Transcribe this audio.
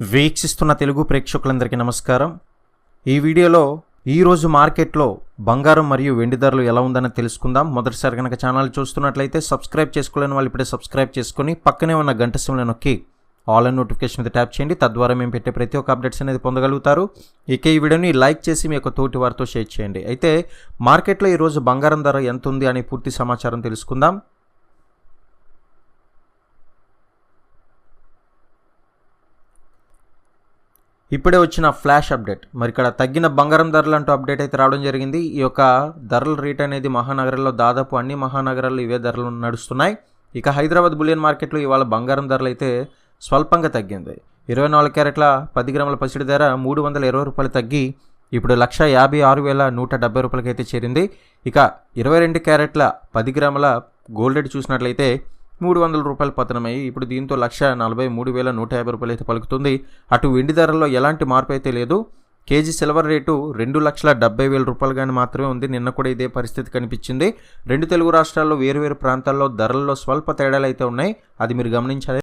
వీక్షిస్తున్న తెలుగు ప్రేక్షకులందరికీ నమస్కారం. ఈ వీడియోలో ఈరోజు మార్కెట్లో బంగారం మరియు వెండి ధరలు ఎలా ఉందని తెలుసుకుందాం. మొదటిసారి కనుక ఛానల్ చూస్తున్నట్లయితే సబ్స్క్రైబ్ చేసుకోలేని వాళ్ళు ఇప్పుడే సబ్స్క్రైబ్ చేసుకుని పక్కనే ఉన్న గంట సింహలు నొక్కి ఆల్ అండ్ నోటిఫికేషన్ మీద ట్యాప్ చేయండి. తద్వారా మేము పెట్టే ప్రతి ఒక్క అప్డేట్స్ అనేది పొందగలుగుతారు. ఇక ఈ వీడియోని లైక్ చేసి మీ యొక్క తోటి వారితో షేర్ చేయండి. అయితే మార్కెట్లో ఈరోజు బంగారం ధర ఎంత ఉంది అనే పూర్తి సమాచారం తెలుసుకుందాం. ఇప్పుడే వచ్చిన ఫ్లాష్ అప్డేట్. మరి ఇక్కడ తగ్గిన బంగారం ధరలు అంటూ అప్డేట్ అయితే రావడం జరిగింది. ఈ యొక్క ధరల రేట్ అనేది మహానగరంలో దాదాపు అన్ని మహానగరాల్లో ఇవే ధరలు నడుస్తున్నాయి. ఇక హైదరాబాద్ బులియన్ మార్కెట్లో ఇవాళ బంగారం ధరలు అయితే స్వల్పంగా తగ్గింది. ఇరవై నాలుగు క్యారెట్ల పది గ్రాముల పసిడి ధర మూడు వందల ఇరవై రూపాయలు తగ్గి ఇప్పుడు లక్ష యాభై ఆరు వేల నూట డెబ్బై రూపాయలకి అయితే చేరింది. ఇక ఇరవై రెండు క్యారెట్ల పది గ్రాముల గోల్డ్ రేట్ చూసినట్లయితే మూడు వందల రూపాయలు పతనమయ్యి ఇప్పుడు దీంతో లక్ష నలభై మూడు వేల నూట యాభై రూపాయలు అయితే పలుకుతుంది. అటు వెండి ధరల్లో ఎలాంటి మార్పు అయితే లేదు. కేజీ సిల్వర్ రేటు రెండు లక్షల డెబ్బై వేల రూపాయలు కానీ మాత్రమే ఉంది. నిన్న కూడా ఇదే పరిస్థితి కనిపించింది. రెండు తెలుగు రాష్ట్రాల్లో వేరువేరు ప్రాంతాల్లో ధరల్లో స్వల్ప తేడాలు అయితే ఉన్నాయి. అది మీరు గమనించాలి.